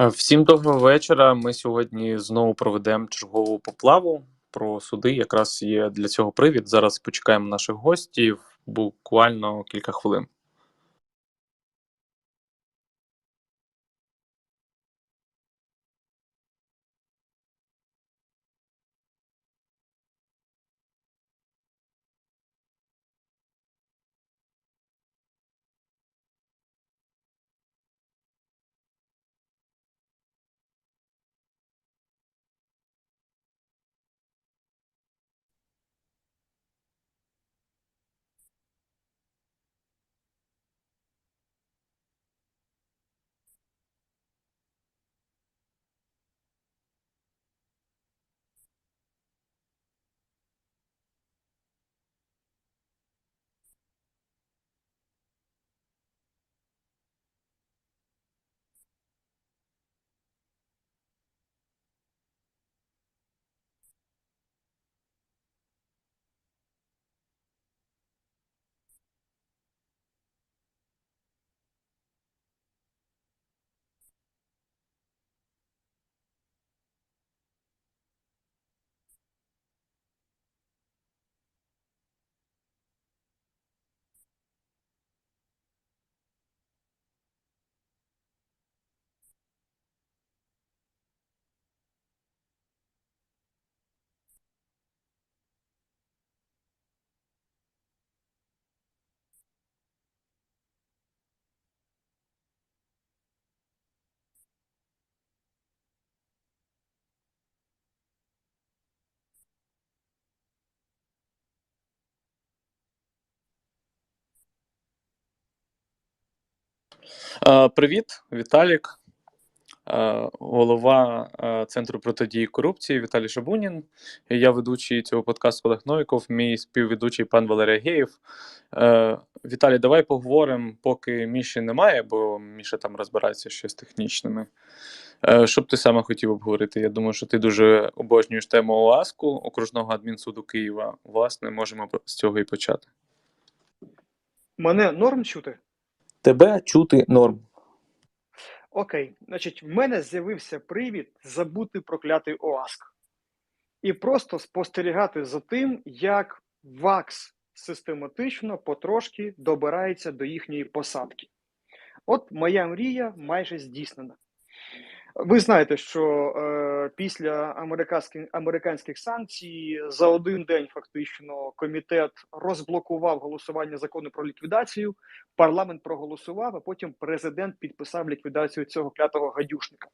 Е, Всім доброго вечора. Ми сьогодні знову проведемо чергову поплаву про суди. Якраз є для цього привід. Зараз почекаємо наших гостів буквально кілька хвилин. Привіт, Віталік, Е, голова е, Центру протидії корупції Віталій Шабунін. Я ведучий цього подкасту Олег Новіков, мій співведучий пан Валерій Геєв. Е, Віталій, давай поговоримо, поки Міші немає, бо Міша там розбирається ще з технічними. Е, Що б ти саме хотів обговорити? Я думаю, що ти дуже обожнюєш тему ОАСКу, окружного адмінсуду Києва. Власне, можемо з цього і почати. Мене норм чути? Тебе чути норм. Окей, значить, в мене з'явився привід забути проклятий ОАСК. І просто спостерігати за тим, як ВАКС систематично потрошки добирається до їхньої посадки. От моя мрія майже здійснена. Ви знаєте, що е, після американських, американських санкцій за один день фактично комітет розблокував голосування закону про ліквідацію. Парламент проголосував, а потім президент підписав ліквідацію цього клятого гадюшника.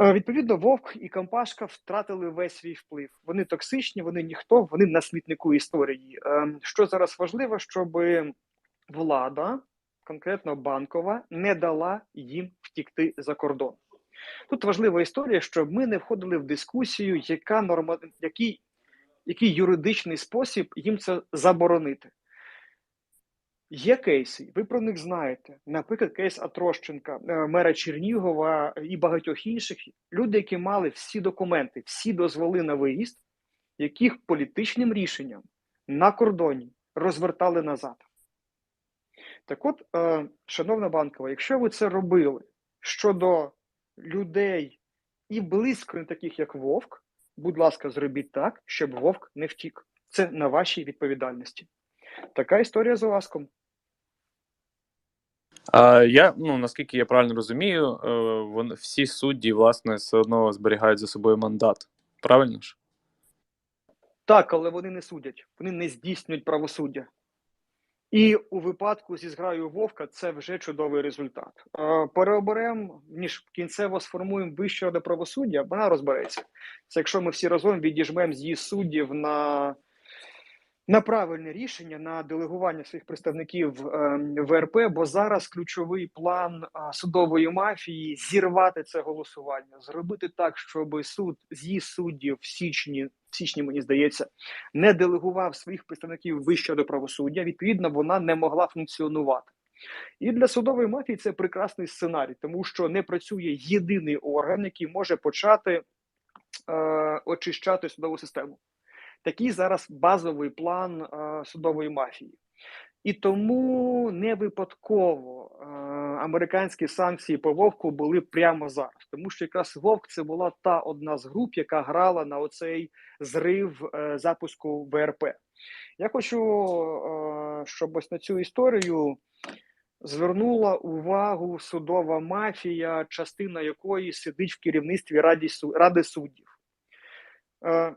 Е, відповідно, Вовк і Кампашка втратили весь свій вплив. Вони токсичні, вони ніхто, вони на смітнику історії. Е, що зараз важливо, щоб влада конкретно банкова, не дала їм втікти за кордон. Тут важлива історія, щоб ми не входили в дискусію, яка норма, який, який юридичний спосіб їм це заборонити. Є кейси, ви про них знаєте. Наприклад, кейс Атрощенка, е, мера Чернігова і багатьох інших люди, які мали всі документи, всі дозволи на виїзд, яких політичним рішенням на кордоні розвертали назад. Так от, е, шановна банкова, якщо ви це робили щодо людей і близько не таких, як Вовк, будь ласка, зробіть так, щоб Вовк не втік. Це на вашій відповідальності. Така історія з Оласком. А я, ну наскільки я правильно розумію, е, вон, всі судді, власне, все одно зберігають за собою мандат. Правильно ж? Так, але вони не судять, вони не здійснюють правосуддя. І у випадку зі зграю Вовка це вже чудовий результат. Е, Переоберемо, ніж кінцево сформуємо вищу раду правосуддя, вона розбереться. Це якщо ми всі разом відіжмемо з її суддів на на правильне рішення на делегування своїх представників е, ВРП, бо зараз ключовий план судової мафії зірвати це голосування, зробити так, щоб суд з її суддів в січні, в січні, мені здається, не делегував своїх представників вищого до правосуддя. Відповідно, вона не могла функціонувати. І для судової мафії це прекрасний сценарій, тому що не працює єдиний орган, який може почати е, очищати судову систему. Такий зараз базовий план е, судової мафії. І тому не випадково е, американські санкції по Вовку були прямо зараз, тому що якраз Вовк це була та одна з груп, яка грала на оцей зрив е, запуску ВРП. Я хочу, е, щоб ось на цю історію звернула увагу судова мафія, частина якої сидить в керівництві Раді, Ради суддів. Е,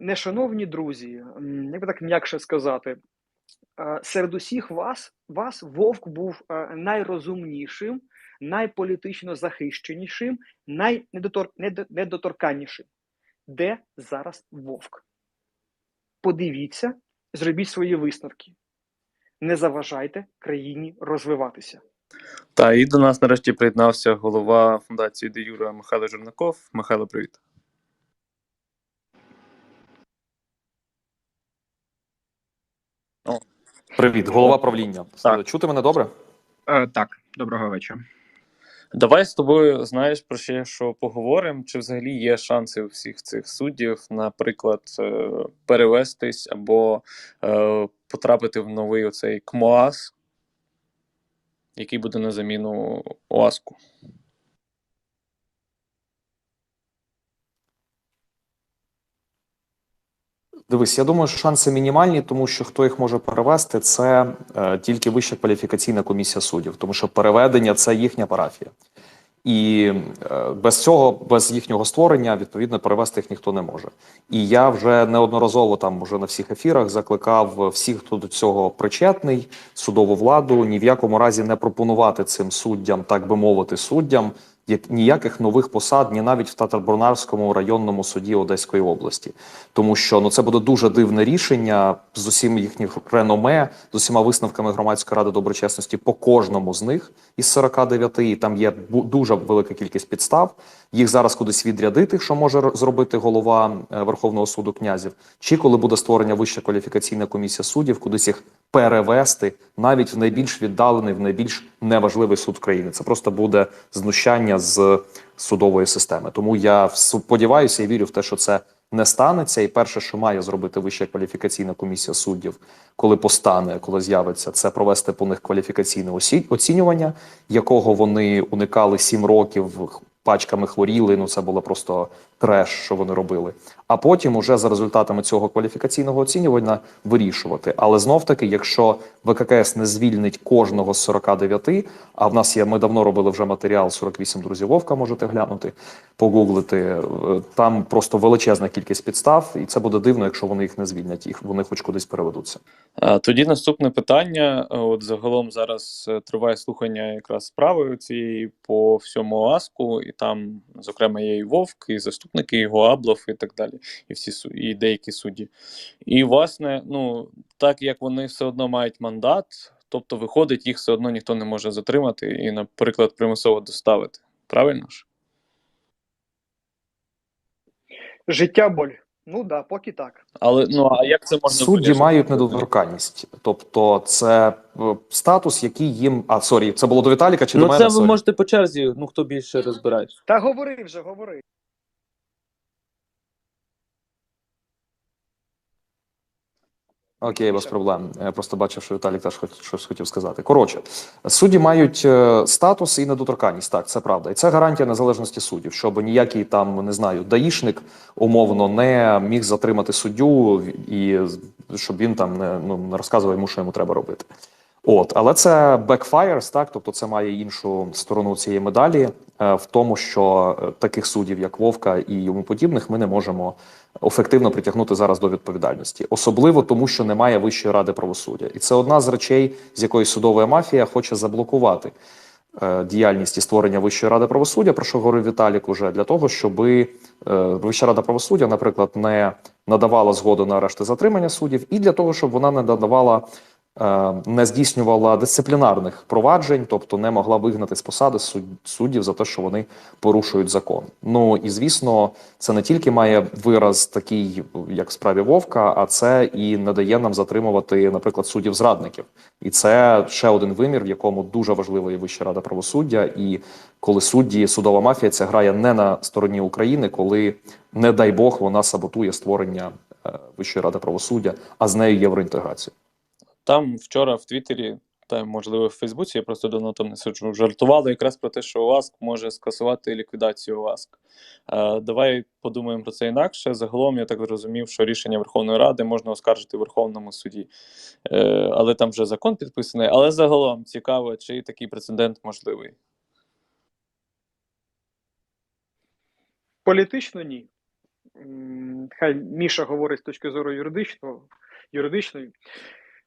Нешановні друзі, як би так м'якше сказати, серед усіх вас, вас Вовк був найрозумнішим, найполітично захищенішим, найнедоторканнішим. Де зараз Вовк? Подивіться, зробіть свої висновки. Не заважайте країні розвиватися. Та і до нас нарешті приєднався голова фундації Де Юра Михайло Жернаков. Михайло, привіт. Привіт, голова правління. Так. Чути мене добре? Е, так, доброго вечора. Давай з тобою знаєш про ще що поговоримо. Чи взагалі є шанси у всіх цих суддів, наприклад, е, перевестись або е, потрапити в новий оцей КМОАС, який буде на заміну ОАСКу? Дивись, я думаю, що шанси мінімальні, тому що хто їх може перевести, це е, тільки вища кваліфікаційна комісія суддів, тому що переведення це їхня парафія. І е, без цього, без їхнього створення, відповідно, перевести їх ніхто не може. І я вже неодноразово там вже на всіх ефірах закликав всіх, хто до цього причетний, судову владу, ні в якому разі не пропонувати цим суддям, так би мовити, суддям як ніяких нових посад, ні навіть в Татарбунарському районному суді Одеської області, тому що ну це буде дуже дивне рішення з усім їхніх реноме, з усіма висновками громадської ради доброчесності по кожному з них із 49, і там є дуже велика кількість підстав. Їх зараз кудись відрядити, що може зробити голова е, Верховного суду князів, чи коли буде створення вища кваліфікаційна комісія суддів, кудись їх перевести навіть в найбільш віддалений, в найбільш неважливий суд країни. Це просто буде знущання з судової системи. Тому я сподіваюся і вірю в те, що це не станеться. І перше, що має зробити вища кваліфікаційна комісія суддів, коли постане, коли з'явиться, це провести по них кваліфікаційне оцінювання, якого вони уникали сім років. Пачками хворіли, ну це було просто треш, що вони робили. А потім, уже за результатами цього кваліфікаційного оцінювання, вирішувати. Але знов таки, якщо ВККС не звільнить кожного з 49, а в нас є, ми давно робили вже матеріал 48 друзів Вовка, можете глянути, погуглити. Е, Там просто величезна кількість підстав, і це буде дивно, якщо вони їх не звільнять, їх вони хоч кудись переведуться. Тоді наступне питання. От загалом зараз е, триває слухання якраз справи цієї по всьому ОАСКу, і там, зокрема, є і Вовк, і заступники його Аблов, і так далі, і всі і деякі судді. І власне, ну так як вони все одно мають мандат, тобто виходить, їх все одно ніхто не може затримати і, наприклад, примусово доставити. Правильно ж? Життя боль. Ну да, поки так. Але ну а як це можна Судді вирішити? мають недоторканність, тобто це е, статус, який їм. А сорі, це було до Віталіка чи до Ну, це ви Сорі. можете по черзі, ну хто більше розбирається. Та говори вже, говори. Окей, без проблем. Я просто бачив, що Віталік теж хоч щось хотів сказати. Коротше, судді мають е, статус і недоторканність. Так, це правда. І це гарантія незалежності суддів, щоб ніякий там не знаю, даїшник умовно не міг затримати суддю і щоб він там не ну не розказував йому, що йому треба робити. От, але це backfires, так, тобто це має іншу сторону цієї медалі в тому, що е, таких суддів, як Вовка і йому подібних, ми не можемо ефективно притягнути зараз до відповідальності, особливо тому, що немає Вищої ради правосуддя, і це одна з речей, з якої судова мафія хоче заблокувати е, діяльність і створення Вищої ради правосуддя, про що говорив Віталік уже для того, щоб е, Вища рада правосуддя, наприклад, не надавала згоду на арешти затримання суддів, і для того, щоб вона не надавала. Е, Не здійснювала дисциплінарних проваджень, тобто не могла вигнати з посади суд- суддів за те, що вони порушують закон. Ну і звісно, це не тільки має вираз такий, як в справі Вовка, а це і не дає нам затримувати, наприклад, суддів зрадників. І це ще один вимір, в якому дуже важлива є Вища рада правосуддя. І коли судді, судова мафія це грає не на стороні України, коли, не дай Бог, вона саботує створення е, Вищої ради правосуддя, а з нею євроінтеграцію. Там вчора в Твіттері, та можливо в Фейсбуці, я просто давно там не сиджу, жартували якраз про те, що ОАСК може скасувати ліквідацію ОАСК. Е, давай подумаємо про це інакше. Загалом я так зрозумів, що рішення Верховної Ради можна оскаржити в Верховному суді. Е, але там вже закон підписаний. Але загалом цікаво, чи такий прецедент можливий. Політично ні. Хай Міша говорить з точки зору юридичного, юридичної.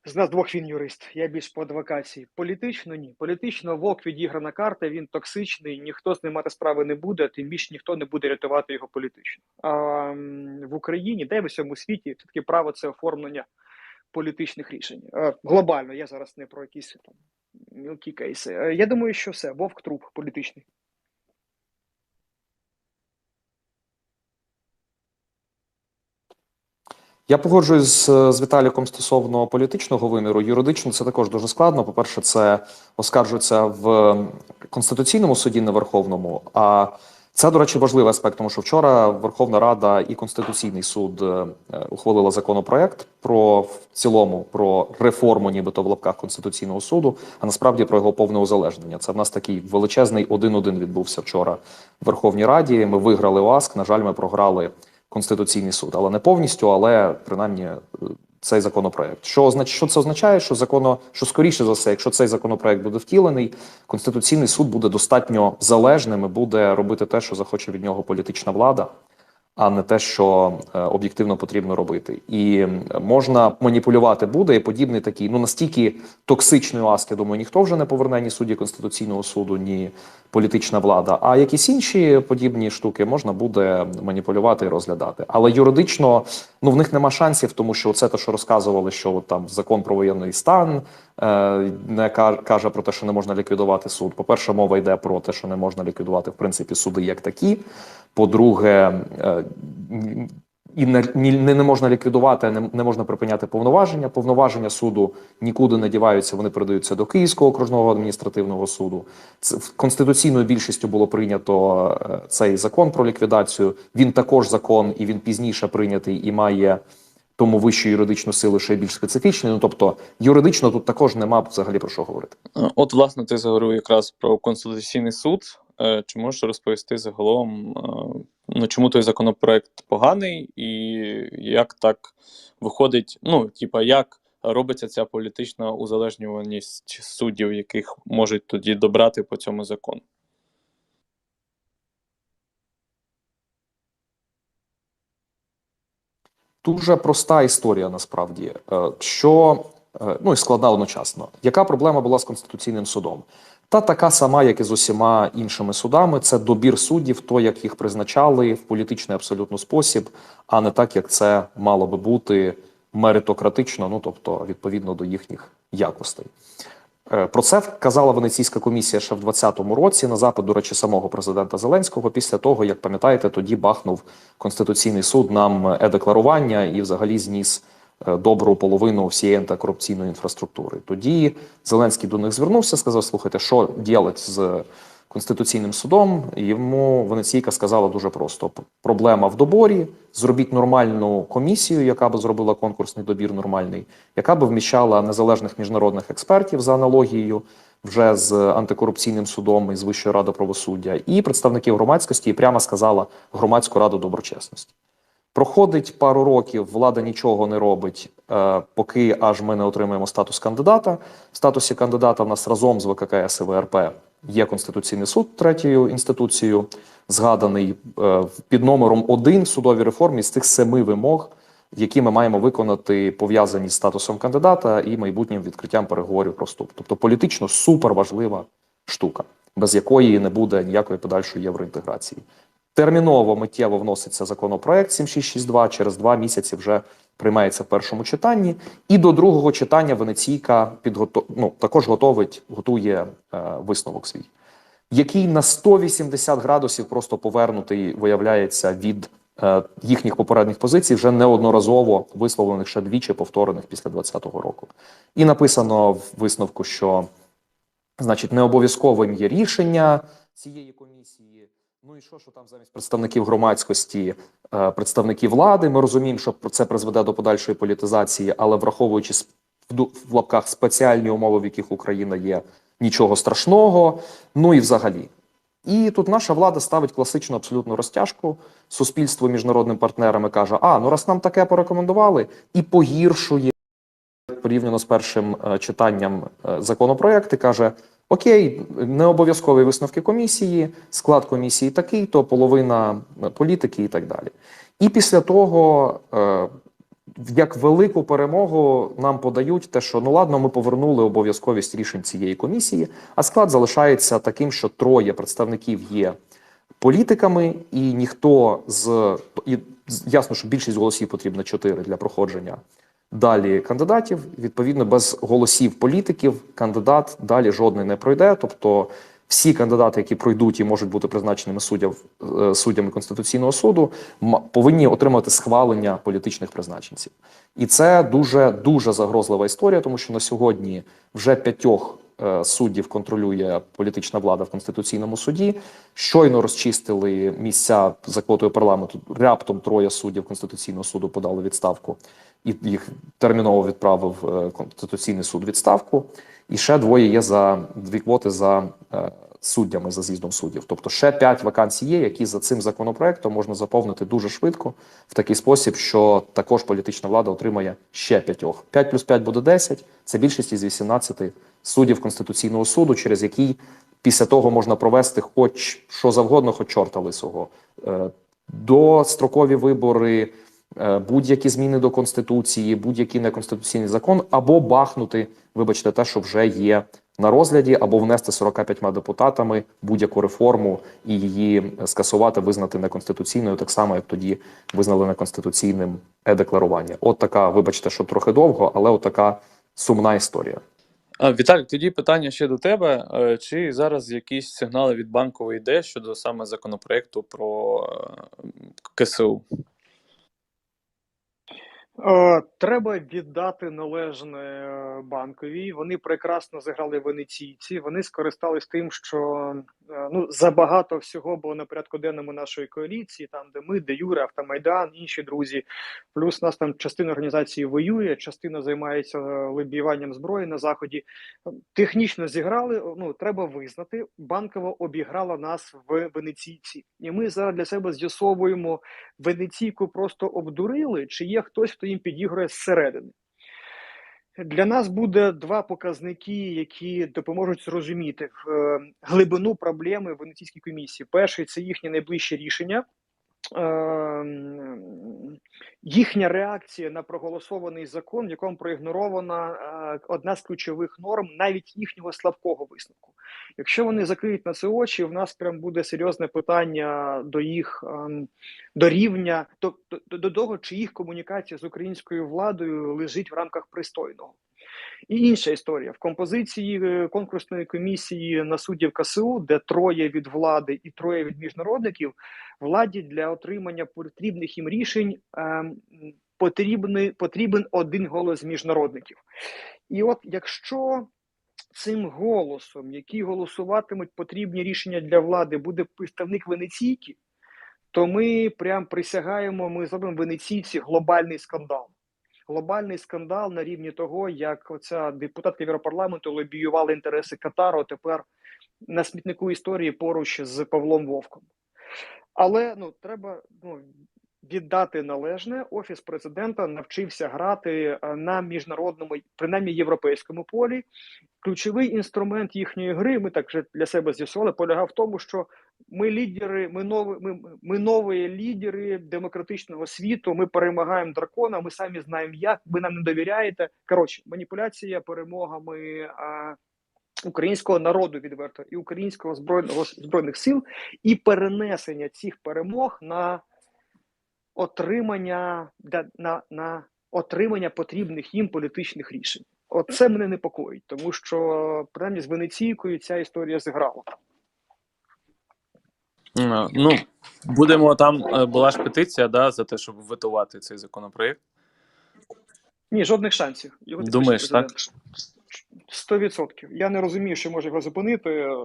З нас двох він юрист, я більш по адвокації. Політично ні. Політично вовк відіграна карта, він токсичний, ніхто з ним мати справи не буде, тим більше ніхто не буде рятувати його політично. А в Україні, де в усьому світі, все-таки право це оформлення політичних рішень. Е, Глобально, я зараз не про якісь там мілкі кейси. Е, Я думаю, що все, вовк труп політичний. Я погоджуюсь з, Віталіком стосовно політичного виміру. Юридично це також дуже складно. По-перше, це оскаржується в Конституційному суді, не Верховному. А це, до речі, важливий аспект, тому що вчора Верховна Рада і Конституційний суд е, ухвалили законопроект про в цілому про реформу, нібито в лапках Конституційного суду, а насправді про його повне узалежнення. Це в нас такий величезний один-один відбувся вчора в Верховній Раді. Ми виграли ОАСК. На жаль, ми програли. Конституційний суд, але не повністю, але принаймні е, цей законопроект. Що означ... що це означає? Що законо, що скоріше за все, якщо цей законопроект буде втілений, конституційний суд буде достатньо залежним і буде робити те, що захоче від нього політична влада, а не те, що е, об'єктивно потрібно робити. І можна маніпулювати буде і подібний такий. Ну настільки токсичної ласки, думаю, ніхто вже не поверне ні судді конституційного суду, ні політична влада. А якісь інші подібні штуки можна буде маніпулювати і розглядати. Але юридично ну в них нема шансів, тому що це те, що розказували, що там закон про воєнний стан е, не каже про те, що не можна ліквідувати суд. По перше, мова йде про те, що не можна ліквідувати в принципі суди як такі. По-друге, е, і не, не, можна ліквідувати, не, не можна припиняти повноваження. Повноваження суду нікуди не діваються, вони передаються до Київського окружного адміністративного суду. Це конституційною більшістю було прийнято е, цей закон про ліквідацію. Він також закон, і він пізніше прийнятий і має тому вищу юридичну силу ще більш специфічний. Ну тобто юридично тут також нема взагалі про що говорити. Е, От, власне, ти заговорив якраз про Конституційний суд. Е, Чи можеш розповісти загалом, ну, чому той законопроект поганий, і як так виходить, ну, типа, як робиться ця політична узалежнюваність суддів, яких можуть тоді добрати по цьому закону? Дуже проста історія насправді. Е, Що е, ну і складна одночасно. Яка проблема була з конституційним судом? Та така сама, як і з усіма іншими судами, це добір суддів, то як їх призначали в політичний абсолютно спосіб, а не так, як це мало би бути меритократично, ну тобто відповідно до їхніх якостей. Е, Про це казала Венеційська комісія ще в 2020 році на запит, до речі, самого президента Зеленського. Після того, як пам'ятаєте, тоді бахнув Конституційний суд нам е-декларування і взагалі зніс добру половину всієї антикорупційної інфраструктури. Тоді Зеленський до них звернувся, сказав: слухайте, що ділять з Конституційним судом? Йому Венеційка сказала дуже просто: проблема в доборі. Зробіть нормальну комісію, яка би зробила конкурсний добір нормальний, яка би вміщала незалежних міжнародних експертів за аналогією вже з антикорупційним судом і з Вищою радою правосуддя, і представників громадськості, і прямо сказала громадську раду доброчесності. Проходить пару років, влада нічого не робить, е, поки аж ми не отримаємо статус кандидата. В статусі кандидата в нас разом з ВККС і ВРП є Конституційний суд третьою інституцією, згаданий е, під номером один в судовій реформі з тих семи вимог, які ми маємо виконати пов'язані з статусом кандидата і майбутнім відкриттям переговорів про вступ. Тобто політично суперважлива штука, без якої не буде ніякої подальшої євроінтеграції. Терміново миттєво вноситься законопроект 7662, через два місяці вже приймається в першому читанні. І до другого читання Венеційка підготов... ну, також готовить, готує е, висновок свій, який на 180 градусів просто повернутий, виявляється, від е, їхніх попередніх позицій, вже неодноразово висловлених ще двічі, повторених після 2020 року. І написано в висновку, що значить не обов'язковим є рішення цієї комісії. Ну і що, що там замість представників громадськості, е, представники влади? Ми розуміємо, що це призведе до подальшої політизації, але враховуючи в, лапках спеціальні умови, в яких Україна є нічого страшного. Ну і взагалі. І тут наша влада ставить класичну абсолютну розтяжку. Суспільство міжнародним партнерам і каже: а ну раз нам таке порекомендували, і погіршує порівняно з першим е, читанням е, законопроект і каже: Окей, не обов'язкові висновки комісії, склад комісії такий, то половина е, політики і так далі. І після того, е, як велику перемогу, нам подають те, що ну ладно, ми повернули обов'язковість рішень цієї комісії, а склад залишається таким, що троє представників є політиками, і ніхто з і ясно, що більшість голосів потрібно чотири для проходження далі кандидатів. Відповідно, без голосів політиків кандидат далі жодний не пройде. Тобто, всі кандидати, які пройдуть і можуть бути призначеними суддяв, е, суддями Конституційного суду, повинні отримати схвалення політичних призначенців. І це дуже дуже загрозлива історія, тому що на сьогодні вже п'ятьох е, суддів контролює політична влада в конституційному суді. Щойно розчистили місця за квотою парламенту. Раптом троє суддів конституційного суду подали відставку, і їх терміново відправив е, конституційний суд відставку. І ще двоє є за дві квоти за е, суддями за з'їздом суддів. Тобто ще п'ять вакансій є, які за цим законопроектом можна заповнити дуже швидко в такий спосіб, що також політична влада отримає ще п'ятьох. П'ять плюс п'ять буде 10, Це більшість із 18 суддів Конституційного суду, через який після того можна провести хоч що завгодно, хоч чорта лисого. Е, Дострокові вибори, будь-які зміни до конституції, будь-який неконституційний закон, або бахнути, вибачте, те, що вже є на розгляді, або внести 45 депутатами будь-яку реформу і її скасувати, визнати неконституційною, так само як тоді визнали неконституційним е-декларування. От така, вибачте, що трохи довго, але от така сумна історія. Віталій, тоді питання ще до тебе. Е, Чи зараз якісь сигнали від банкової йде щодо саме законопроекту про е, КСУ? Е, Треба віддати належне е, банковій. Вони прекрасно зіграли венеційці. Вони скористались тим, що е, ну забагато всього було на порядку денному нашої коаліції, там де ми, де Юра, Автомайдан, інші друзі. Плюс нас там частина організації воює, частина займається лобіюванням зброї на заході. Технічно зіграли. Ну треба визнати, банкова обіграла нас в венеційці, і ми зараз для себе з'ясовуємо. Венеційку просто обдурили, чи є хтось, хто їм підігрує зсередини. Для нас буде два показники, які допоможуть зрозуміти е, глибину проблеми Венеційській комісії. Перший це їхнє найближче рішення. Е, їхня реакція на проголосований закон, в якому проігнорована е, одна з ключових норм навіть їхнього слабкого висновку. Якщо вони закриють на це очі, в нас прям буде серйозне питання до їх ем, до рівня до, до того, чи їх комунікація з українською владою лежить в рамках пристойного. І інша історія в композиції е, конкурсної комісії на суддів КСУ, де троє від влади і троє від міжнародників, владі для отримання потрібних їм рішень ем, потрібний, потрібен один голос міжнародників. І от якщо цим голосом, який голосуватимуть потрібні рішення для влади, буде представник Венеційки, то ми прям присягаємо, ми зробимо венеційці глобальний скандал. Глобальний скандал на рівні того, як оця депутатка Європарламенту лобіювала інтереси Катару тепер на смітнику історії поруч з Павлом Вовком. Але ну треба ну, віддати належне. Офіс президента навчився грати е, на міжнародному, принаймні європейському полі. Ключовий інструмент їхньої гри, ми так вже для себе з'ясували, полягав в тому, що ми лідери, ми нові, ми, ми нові лідери демократичного світу. Ми перемагаємо дракона. Ми самі знаємо, як ви нам не довіряєте. Коротше, маніпуляція перемогами. А, Українського народу відверто і українського збройного збройних сил, і перенесення цих перемог на отримання на, на отримання потрібних їм політичних рішень. Оце мене непокоїть, тому що принаймні з Венеційкою ця історія зіграла. Е, ну будемо там. Е, була ж петиція да, за те, щоб витувати цей законопроект. Ні, жодних шансів. Його Думаєш, так? 100%. Я не розумію, що може його зупинити, е,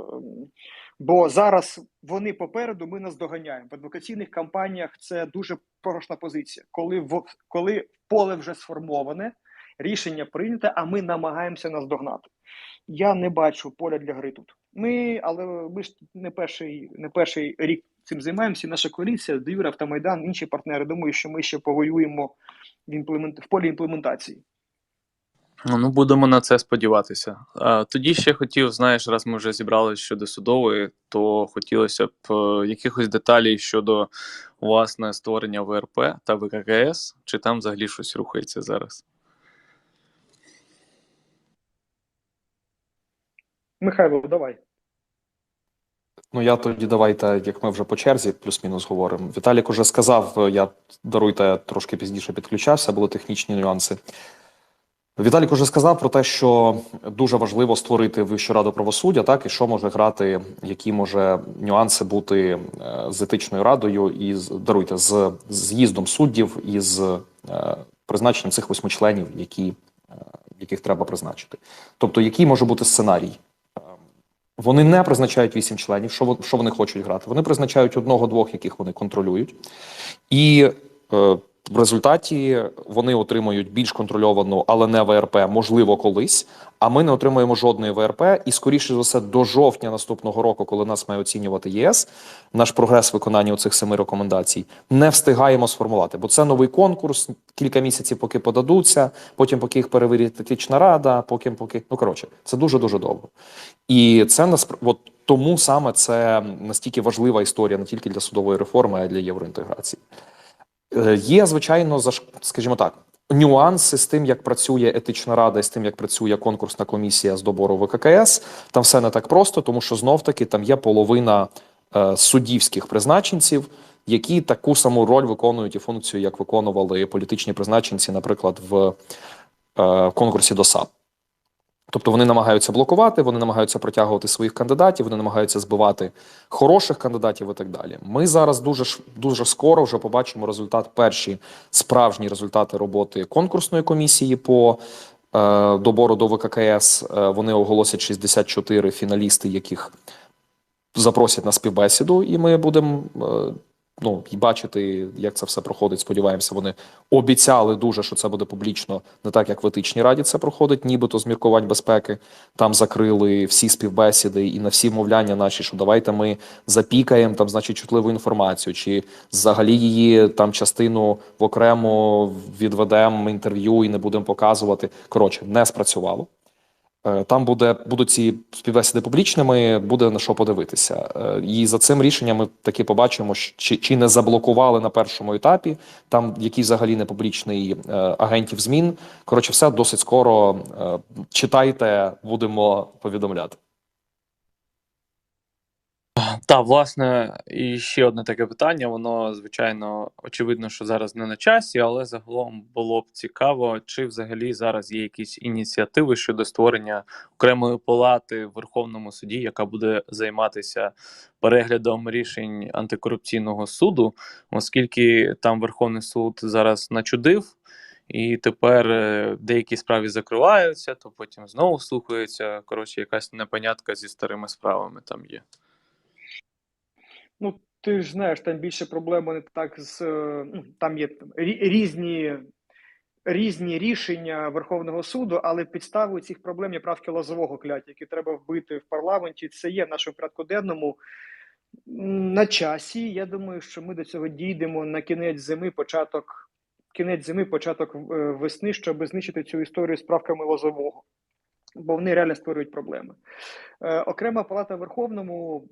бо зараз вони попереду ми нас доганяємо. В адвокаційних кампаніях це дуже порошна позиція. Коли в коли поле вже сформоване, рішення прийнято, а ми намагаємося нас догнати. Я не бачу поля для гри тут. Ми, але ми ж не перший, не перший рік цим займаємося. Наша коаліція, Довіра, Автомайдан, інші партнери. Думаю, що ми ще повоюємо в імплемент в полі імплементації. Ну, будемо на це сподіватися. Тоді ще хотів, знаєш, раз ми вже зібралися щодо судової, то хотілося б е, якихось деталей щодо власне створення ВРП та ВККС, чи там взагалі щось рухається зараз. Михайло, давай. Ну, я тоді давайте, як ми вже по черзі, плюс-мінус говоримо. Віталік уже сказав, е, я даруйте трошки пізніше підключався, були технічні нюанси. Віталік уже сказав про те, що дуже важливо створити Вищу раду правосуддя, так і що може грати, які може нюанси бути е, з етичною радою і даруйте з з'їздом суддів і з е, призначенням цих восьми членів, які, е, яких треба призначити. Тобто, який може бути сценарій? Вони не призначають вісім членів. Що, що вони хочуть грати? Вони призначають одного-двох, яких вони контролюють, і в результаті вони отримують більш контрольовану, але не ВРП, можливо, колись. А ми не отримуємо жодної ВРП. І скоріше за все, до жовтня наступного року, коли нас має оцінювати ЄС, наш прогрес виконання цих семи рекомендацій не встигаємо сформувати. Бо це новий конкурс, кілька місяців, поки подадуться, потім поки їх перевірить етична рада, потім поки ну коротше, це дуже дуже довго. І це насп... от тому саме це настільки важлива історія не тільки для судової реформи, а й для євроінтеграції. Е, Є, звичайно, скажімо так, нюанси з тим, як працює етична рада, і з тим, як працює конкурсна комісія з добору ВККС. Там все не так просто, тому що знов таки там є половина е, суддівських призначенців, які таку саму роль виконують і функцію, як виконували політичні призначенці, наприклад, в е, конкурсі до САП. Тобто вони намагаються блокувати, вони намагаються протягувати своїх кандидатів, вони намагаються збивати хороших кандидатів і так далі. Ми зараз дуже дуже скоро вже побачимо результат, перші справжні результати роботи конкурсної комісії по е, добору до ВККС. Е, вони оголосять 64 фіналісти, яких запросять на співбесіду, і ми будемо е, ну, і бачити, як це все проходить. Сподіваємося, вони обіцяли дуже, що це буде публічно, не так як в етичній раді це проходить, нібито з міркувань безпеки. Там закрили всі співбесіди і на всі вмовляння наші, що давайте ми запікаємо там, значить, чутливу інформацію, чи взагалі її там частину в окремо відведемо інтерв'ю і не будемо показувати. Коротше, не спрацювало. Е, Там буде будуть ці співбесіди публічними, буде на що подивитися. Е, І за цим рішенням ми таки побачимо, чи, чи не заблокували на першому етапі, там який взагалі не публічний е, агентів змін. Коротше, все досить скоро. Читайте, будемо повідомляти. Та, власне, і ще одне таке питання. Воно, звичайно, очевидно, що зараз не на часі, але загалом було б цікаво, чи взагалі зараз є якісь ініціативи щодо створення окремої палати в Верховному суді, яка буде займатися переглядом рішень антикорупційного суду, оскільки там Верховний суд зараз начудив. І тепер е, деякі справи закриваються, то потім знову слухаються. Коротше, якась непонятка зі старими справами там є. Ну, ти ж знаєш, там більше проблеми не так з е, ну, там є різні, різні рішення Верховного суду, але підставою цих проблем є правки лозового кляття, які треба вбити в парламенті. Це є в нашому порядку денному. На часі. Я думаю, що ми до цього дійдемо на кінець зими, початок, кінець зими, початок е, весни, щоб знищити цю історію з правками лозового. Бо вони реально створюють проблеми. Е, окрема палата Верховному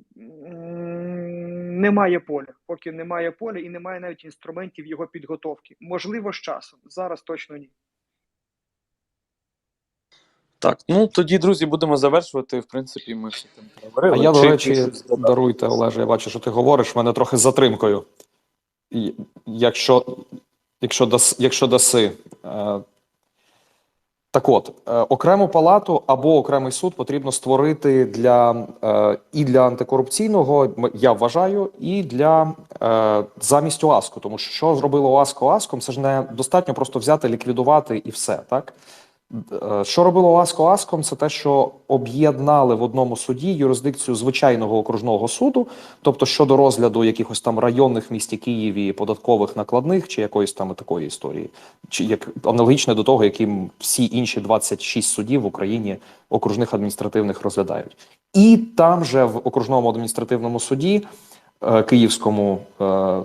немає поля, поки немає поля і немає навіть інструментів його підготовки. Можливо, з часом. Зараз точно ні. Так, ну тоді, друзі, будемо завершувати. В принципі, ми все там говорили. А я, до речі, даруйте, Олеже, я бачу, що ти говориш, в мене трохи з затримкою. І Якщо, якщо, дас, якщо даси. Так от, е, окрему палату або окремий суд потрібно створити для е, і для антикорупційного, я вважаю, і для е, замість ОАСКу. Тому що що зробило ОАСК ОАСКом, це ж не достатньо просто взяти, ліквідувати і все, так? Е, Що робило ОАСК ОАСКом, це те, що об'єднали в одному суді юрисдикцію звичайного окружного суду, тобто щодо розгляду якихось там районних місті Києві податкових накладних чи якоїсь там такої історії, чи як аналогічне до того, яким всі інші 26 судів в Україні окружних адміністративних розглядають. І там же в окружному адміністративному суді е, Київському е,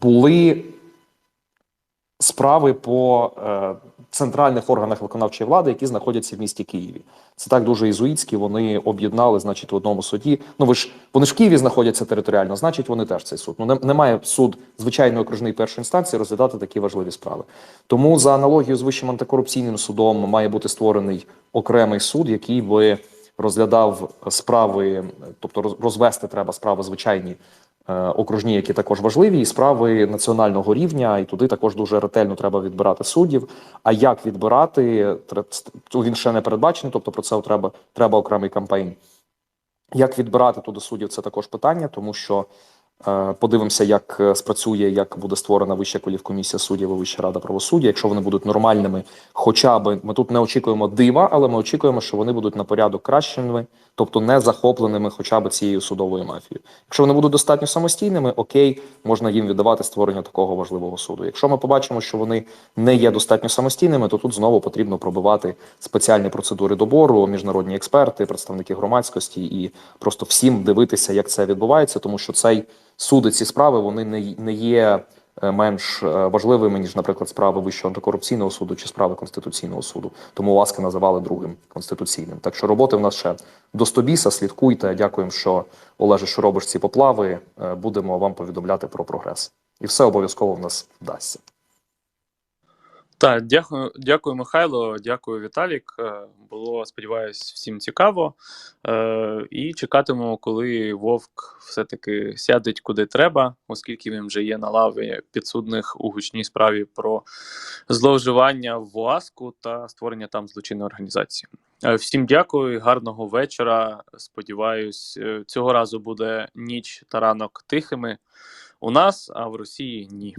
були справи по е, центральних органах виконавчої влади, які знаходяться в місті Києві. Це так дуже ізуїцькі. Вони об'єднали, значить, в одному суді. Ну ви ж вони ж в Києві знаходяться територіально, значить, вони теж цей суд. Ну не, не суд звичайної окружної першої інстанції розглядати такі важливі справи. Тому за аналогією з вищим антикорупційним судом має бути створений окремий суд, який би розглядав справи, тобто роз- розвести треба справи звичайні окружні, які також важливі, і справи національного рівня, і туди також дуже ретельно треба відбирати суддів. А як відбирати, він ще не передбачений, тобто про це треба, треба окремий кампейн. Як відбирати туди суддів, це також питання, тому що е, подивимося, як е, спрацює, як буде створена вища колівкомісія суддів і Вища рада правосуддя. Якщо вони будуть нормальними, хоча б ми тут не очікуємо дива, але ми очікуємо, що вони будуть на порядок кращими, тобто не захопленими хоча б цією судовою мафією. Якщо вони будуть достатньо самостійними, окей, можна їм віддавати створення такого важливого суду. Якщо ми побачимо, що вони не є достатньо самостійними, то тут знову потрібно пробивати спеціальні процедури добору, міжнародні експерти, представники громадськості і просто всім дивитися, як це відбувається, тому що цей суди ці справи вони не, не є менш е, важливими ніж, наприклад, справи Вищого антикорупційного суду чи справи Конституційного суду. Тому ласки називали другим конституційним. Так що роботи в нас ще до стобіса. Слідкуйте. Дякуємо, що Олеже, що робиш ці поплави. Е, Будемо вам повідомляти про прогрес. І все обов'язково в нас вдасться. Так, дякую, дякую, Михайло. Дякую, Віталік. Е, Було, сподіваюсь, всім цікаво. Е, І чекатимемо, коли Вовк все-таки сядеть куди треба, оскільки він вже є на лаві підсудних у гучній справі про зловживання в ОАСКу та створення там злочинної організації. Е, Всім дякую, гарного вечора. Сподіваюсь, е, цього разу буде ніч та ранок тихими у нас, а в Росії ні.